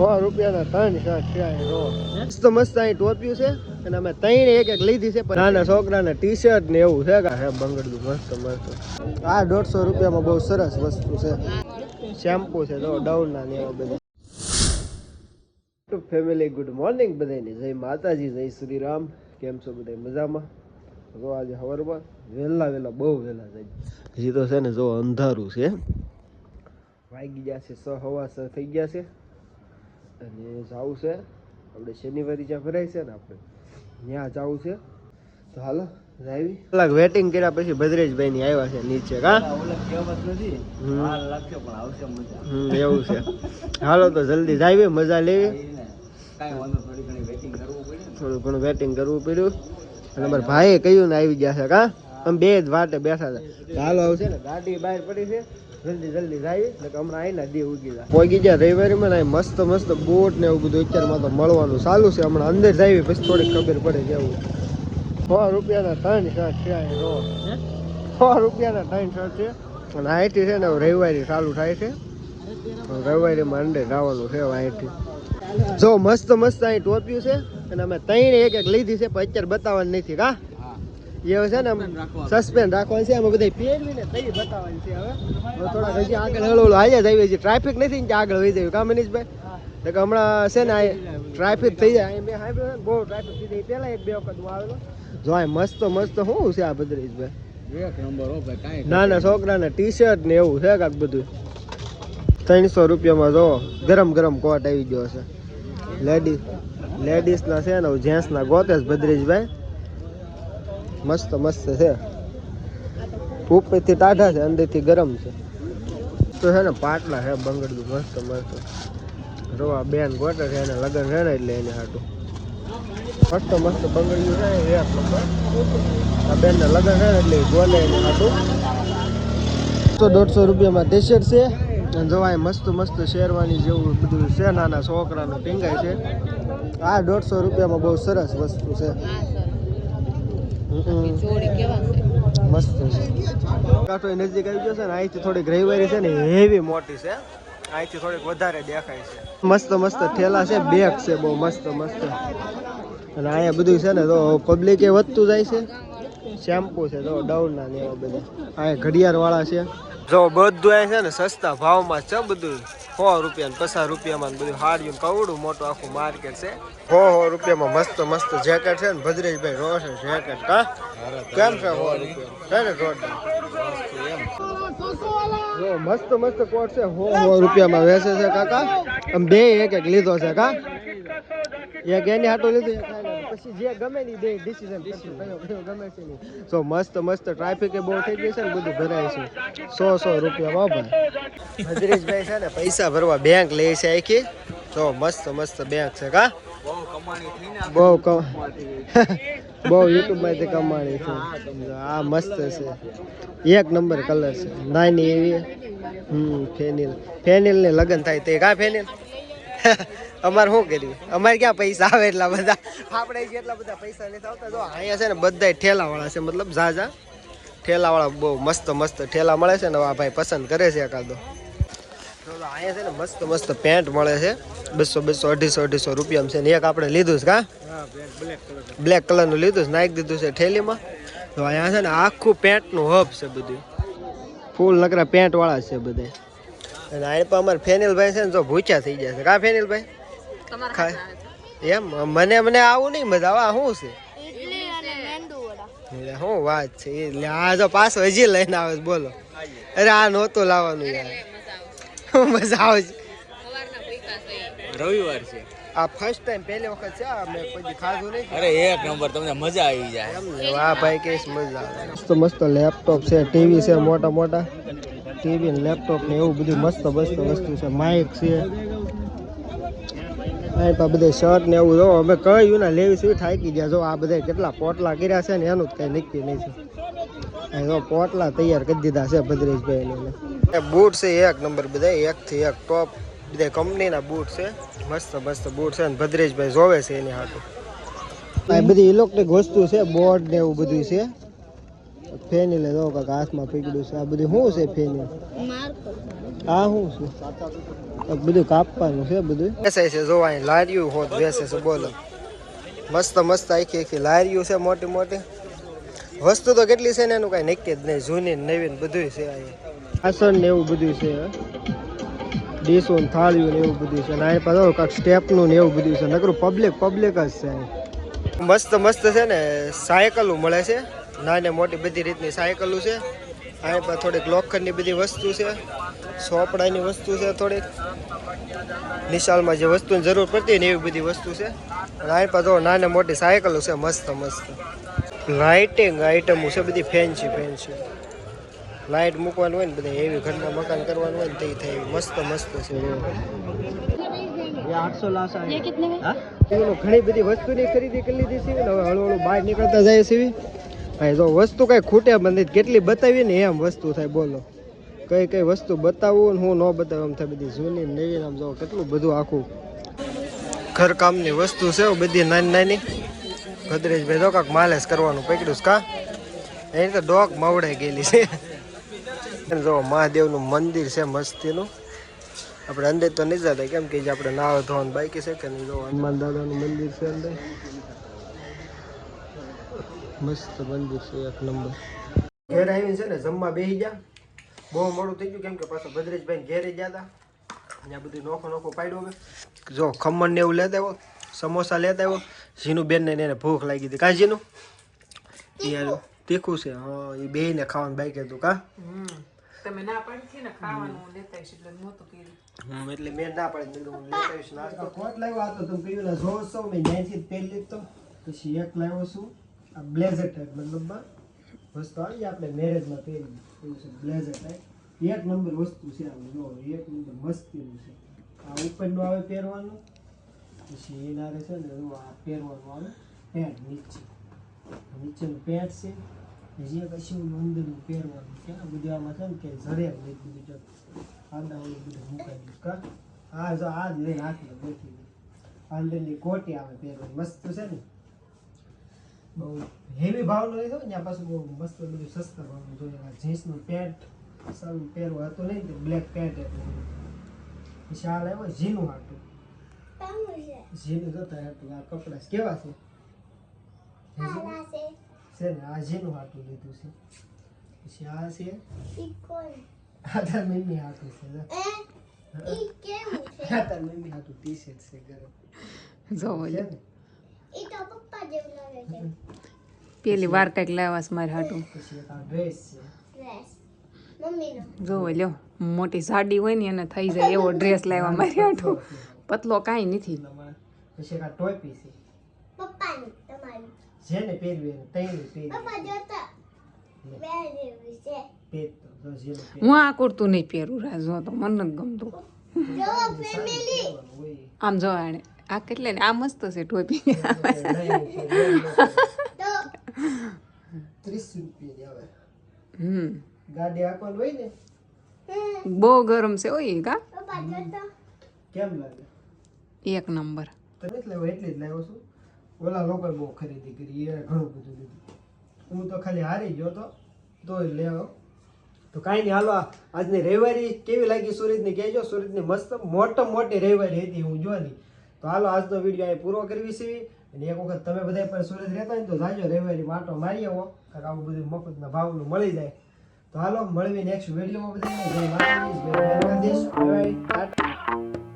સો રૂપિયાના ત્રણ શર્ટ છે મસ્ત મસ્ત અહીં ટોપિયું છે અને અમે ત્રણ એક એક લીધી છે નાના છોકરાના ટી શર્ટ ને એવું છે કે હે બંગડતું મસ્ત મસ્ત. આ દોઢસો રૂપિયામાં બહુ સરસ વસ્તુ છે. શેમ્પુ છે, જો ડવના ને બધા. ફેમિલી ગુડ મોર્નિંગ બધાને જય માતાજી, જય શ્રી રામ કેમ છો બધા? મજામાં? જો આજે સવારમાં વહેલા વહેલા, બહુ વહેલા જાય હજી તો છે ને, જો અંધારું છે. વાગી ગયા છે, સ હવા સ થઈ ગયા છે. અને જવું છે. આપણે શનિવારે જ્યાં ફરાય છે ને આપણે ત્યાં જવું છે. તો હાલો જાવી કલાક વેટિંગ કર્યા પછી ભદ્રેશભાઈ ની આવ્યા છે નીચે કા? એવું છે. હાલો તો જલ્દી જાવી મજા લેવી. થોડું ઘણું વેટિંગ કરવું પડ્યું. અને મારા ભાઈએ કહ્યું ને આવી ગયા છે કા? અમે બે જ વાટે બેઠા હતા. ચાલો હાલો આવશે ને ગાડી બહાર પડી છે. જલ્દી જલ્દી જાય. એટલે હમણાં આવીને દી ઉગી જાય. પોગી ગયા રવિવારીમાં ને મસ્ત મસ્ત બોટ ને એવું બધું અત્યારમાં તો મળવાનું. ચાલુ છે હમણાં અંદર જાય પછી થોડીક ખબર પડે કેવું સો રૂપિયાના ત્રણ શર્ટ છે જો સો રૂપિયાના ત્રણ શર્ટ છે. અને આઈટી છે ને રવિવારી ચાલુ થાય છે. રવિવારીમાં અંદર જવાનું છે આઈટી જો મસ્ત મસ્ત અહીં ટોપ્યું છે. અને અમે ત્રણ એક એક લીધી છે પણ અત્યારે બતાવવાની નથી કા? એ છે ને સસ્પેન્ડ રાખવાનું છે. અમે બધા પહેરવીને તઈ બતાવવાની છે હવે. હવે હજી આગળ હળો હળો થઈ છે. ટ્રાફિક નથી ને કે આગળ વહી જાય. કા મનીષભાઈ તો હમણાં છે ને આ ટ્રાફિક થઈ જાય. મેં સાંભળ્યું બહુ ટ્રાફિક થઈ જાય. પહેલા એક બે વખત હું આવેલો. જો આ મસ્ત મસ્ત શું છે આ ભદ્રેશભાઈ ના ના છોકરાના ટી શર્ટ ને એવું છે કાંક બધું. ત્રણસો રૂપિયામાં જો ગરમ ગરમ કોટ આવી ગયો છે. લેડીઝ લેડીઝના છે ને જેન્ટ્સના ગોતે છે ભદ્રેશભાઈ મસ્ત મસ્ત છે. ઉપરથી ટાઢા છે, અંદરથી ગરમ છે. તો છે ને પાટલા છે, બંગડું મસ્ત મસ્ત. રોવા બેન ગોટે છે, એને લગ્ન છે ને એટલે એને હાટું. મસ્ત મસ્ત બંગડીયું છે ને આ બેનને લગ્ન છે ને એટલે ગોલે એને હાટું. તો દોઢસો રૂપિયામાં ટી છે. અને જોવાય મસ્ત મસ્ત શેરવાની જેવું બધું છે, નાના છોકરાનું ટીંગાય છે. આ દોઢસો રૂપિયામાં બહુ સરસ વસ્તુ છે. મસ્ત નજીક આવી ગયો છે ને અહીંથી થોડીક રવિવારી છે ને હેવી મોટી છે. અહીંથી થોડીક વધારે દેખાય છે. મસ્ત મસ્ત ઠેલા છે બેગ છે બહુ મસ્ત મસ્ત. અને અહીંયા બધું છે ને તો પબ્લિક વધતું જાય છે. શેમ્પુ છે તો ડવના ને એવા બધા. આ ઘડિયાળ વાળા છે. જો બધું અહીંયા છે ને સસ્તા ભાવમાં છે બધું. સો રૂપિયા ને પચાસ રૂપિયામાં બધું હાડ્યું કવડું મોટું આખું માર્કેટ છે. સો સો રૂપિયામાં મસ્ત મસ્ત જેકેટ છે ને ભદ્રેશભાઈ રોશે જેકેટ કા કેમ છે સો રૂપિયા? છે ને જોરદાર જો મસ્ત મસ્ત કોટ છે સો સો રૂપિયામાં વેચે છે કાકા. આમ બે એક એક લીધો છે કા? એક એની હાટો લીધું. પછી જે ગમે ની બે ડિસિઝન કરશું કયો કયો ગમે છે નહીં. સો મસ્ત મસ્ત ટ્રાફિક એ બહુ થઈ ગઈ છે ને બધું ભરાય છે. સો સો રૂપિયા ભાઈ. હજરીશભાઈ છે ને પૈસા ભરવા બેંક લે છે આખી. તો મસ્ત મસ્ત બેંક છે કા? બહુ કમ બહુ યુટ્યુબમાંથી કમાણી છે. આ મસ્ત છે. એક નંબર કલર છે. નાની એવી. હમ ફેનિલ. ફેનિલ ને લગન થાય તે કા ફેનિલ? અમારે શું કર્યું? અમારે ક્યાં પૈસા આવે એટલા બધા? આપણે જેટલા બધા પૈસા નથી આવતા જો અહીંયા છે ને બધા ઠેલાવાળા છે, મતલબ ઝાઝા. ઠેલાવાળા બહુ મસ્ત મસ્ત ઠેલા મળે છે ને આ ભાઈ પસંદ કરે છે એકાદો. અહીંયા છે ને મસ્ત મસ્ત પેન્ટ મળે છે. બસો બસો, અઢીસો અઢીસો રૂપિયામાં છે ને, એક આપણે લીધું છે, કા? બ્લેક કલરનું લીધું છે, નાખી દીધું છે ઠેલીમાં. તો અહીંયા છે ને આખું પેન્ટનું હબ છે બધું. ફૂલ નકરા પેન્ટ વાળા છે બધા અને અહીં પણ અમારે ફેનિલભાઈ છે ને, જો ભૂખ્યા થઈ જશે કા ફેનિલભાઈ? ખાય. એમ મને મને આવું નહીં મજા આવે શું છે? ઇડલી અને મેંદુ વડા. એટલે શું વાત છે? એટલે આ જો પાછો હજી લઈને આવે છે બોલો. અરે આ નહોતું લાવવાનું યાર. મજા આવે રવિવાર છે. આ ફર્સ્ટ ટાઈમ પહેલી વખત છે આ મેં કોઈ ખાધું નહીં અરે એક નંબર તમને મજા આવી જાય. એમ ને આ ભાઈ કેસ મજા આવે. મસ્ત મસ્ત લેપટોપ છે ટીવી છે મોટા મોટા. ટીવી ને લેપટોપ ને એવું બધું મસ્ત મસ્ત વસ્તુ છે માઇક છે. અહીં તો બધે શર્ટ ને એવું જો અમે કહ્યું ને લેવી શું થાકી ગયા. જો આ બધા કેટલા પોટલા કર્યા છે ને એનું જ કઈ નક્કી નહીં છે. અહીં જો પોટલા તૈયાર કરી દીધા છે ભદ્રેશભાઈ એ બૂટ છે એક નંબર બધા એક થી એક ટોપ બધા કંપનીના બૂટ છે. મસ્ત મસ્ત બૂટ છે ને ભદ્રેશભાઈ જોવે છે એની હાટું. આ બધી ઇલેક્ટ્રિક વસ્તુ છે બોર્ડ ને એવું બધું છે. ફેની લે દો કાંક હાથમાં પકડ્યું છે. આ બધું શું છે માર્કર. આ શું છે? બધું કાપવાનું છે બધું. વેસાય છે જોવા લારીયું હોત વેસે છે બોલો. મસ્ત મસ્ત આખી આખી લારીયું છે મોટી મોટી. વસ્તુ તો કેટલી છે ને એનું કાંઈ નક્કી જ નહીં. જૂની ને નવી ને બધું છે અહીંયા આસન ને એવું બધું છે ડીશો ને થાળીઓ ને એવું બધું છે. અને અહીં પાછું કાંઈક સ્ટેપનું ને એવું બધું છે. નકરું પબ્લિક પબ્લિક જ છે અહીં. મસ્ત મસ્ત છે ને સાયકલો મળે છે. નાની મોટી બધી રીતની સાયકલો છે. અહીં પાસે થોડીક લોખંડની બધી વસ્તુ છે. સોપડાની વસ્તુ છે થોડીક. નિશાળમાં જે વસ્તુની જરૂર પડતી ને એવી બધી વસ્તુ છે. લાઈન પર તો નાની મોટી સાયકલો છે મસ્ત મસ્ત. લાઇટિંગ આઇટમો છે બધી ફેન્સી ફેન્સી લાઇટ મૂકવાનું હોય ને બધા એવી ઘરના મકાન કરવાનું હોય ને તે થાય મસ્ત મસ્ત છે. ઘણી બધી વસ્તુની ખરીદી કરી લીધી છે હવે હળવું હળવું બહાર નીકળતા જાય છે. ભાઈ જો વસ્તુ કઈ ખૂટે બંધ કેટલી બતાવી ને એમ વસ્તુ થાય બોલો. કઈ કઈ વસ્તુ બતાવવું ને હું ન બતાવું એમ થાય બધી જૂની ને નવી આમ જો કેટલું બધું આખું ઘરકામની વસ્તુ છે બધી નાની નાની. ગદરેજભાઈ તો કાંક માલેશ કરવાનું પકડ્યું કા? એની તો ડોક મવડાઈ ગયેલી છે. એને જો મહાદેવનું મંદિર છે મસ્તીનું. આપણે અંદર તો નહીં જતા કેમ કે જે આપણે નાવ ધોવાનું બાકી છે કે નહીં જો હનુમાન દાદાનું મંદિર છે અંદર. મસ્ત મંદિર છે એક નંબર. ઘેર આવી છે ને જમવા બેસી ગયા. બહુ મોડું થઈ ગયું કેમ કે પાછા ભદ્રેશભાઈ ઘેરે ગયા હતા ત્યાં બધું નોખો નોખો પાડ્યો હવે. જો ખમણ ને એવું લેતા આવ્યો સમોસા લેતા આવ્યો. ઝીનું બેન ને એને ભૂખ લાગી હતી. કાં ઝીનું? ઈ તીખું. છે. હા એ બે ને ખાવાનું બાકી હતું કા? તમે ના પાડી ને ખાવાનું લેતા આવીશ એટલે કર્યું. મેં ના પાડી હું લેતા આવીશ નાસ્તો. કોટ લાવ્યો આ તો તમે કહ્યું ને જોવો મેં ત્યાંથી જ પહેરી લીધો. પછી એક લાવ્યો છું આ બ્લેઝર ટાઈપ મતલબમાં વસ્તુ આવી, આપણે મેરેજમાં પહેરી છે બ્લેઝર ટાઈપ એક નંબર વસ્તુ છે આમ જો, એક નંબર મસ્તીનું છે. આ ઉપરનું આવે પહેરવાનું, પછી એના છે ને આ પહેરવાનું આવે પેન્ટ નીચે. નીચેનું પેન્ટ છે જે કશું મંદિરનું પહેરવાનું છે. આ બધું આમાં છે ને કે ઝરે બધું જો આડા બધું મૂકાઈ ગયું. કા? આ જો, આ જ લઈને હાથમાં બેઠી ગઈ અંદરની કોટી આવે પહેરવાની. મસ્ત છે ને? બહુ હેવી ભાવનો લીધો ને ત્યાં પાછું બહુ મસ્ત બધું સસ્તા ભાવનું જોઈએ આ જીન્સનું પેન્ટ સારું પહેરવું હતું નહીં તે બ્લેક પેન્ટ હતું પછી આ લાવ્યો ઝીનું હાટું. ઝીનું જોતા હતું આ કપડાં. કેવા છે? છે. ને આ ઝીનું હાટું લીધું છે. પછી આ છે? આ તાર મમ્મી હાટું છે. આ તાર મમ્મી હાટું ટી શર્ટ છે ગરમ જોવો છે ને? પેલી વાર કંઈક લાવ્યા મારે હાટું. જો લ્યો મોટી સાડી હોય ને એને થઈ જાય એવો ડ્રેસ લાવ્યા મારે હાટું. પતલો કાંઈ નથી. હું આ કુર્તું નહીં પહેરું રા જો તો મને નથી ગમતું. આમ જો આણે. આ કેટલે ને આ મસ્ત છે ટોપી ત્રીસ રૂપિયાની આવે હમ ગાડી આપવાનું હોય ને બહુ ગરમ છે ઓય કા કેમ લાગે એક નંબર તમે જ લાવ્યો એટલે જ લાવ્યો છું ઓલા લોકોએ બહુ ખરીદી કરી એ ઘણું બધું લીધું હું તો ખાલી હારી ગયો તો તોય લેવો તો કાંઈ નહીં હાલો આ આજની રવિવારી કેવી લાગી સુરતની કહેજો સુરતની મસ્ત મોટા મોટી રવિવારી હતી હું જોવાની તો હાલો આજનો વીડિયો અહીં પૂરો કરવી છે. અને એક વખત તમે બધા પણ સુરત રહેતા હોય તો જાજો રવિવારી માટો મારી આવો. કારણ આવું બધું મફતના ભાવનું મળી જાય. તો હાલો મળવી નેક્સ્ટ વિડીયોમાં બધાને જય માતાજી, જય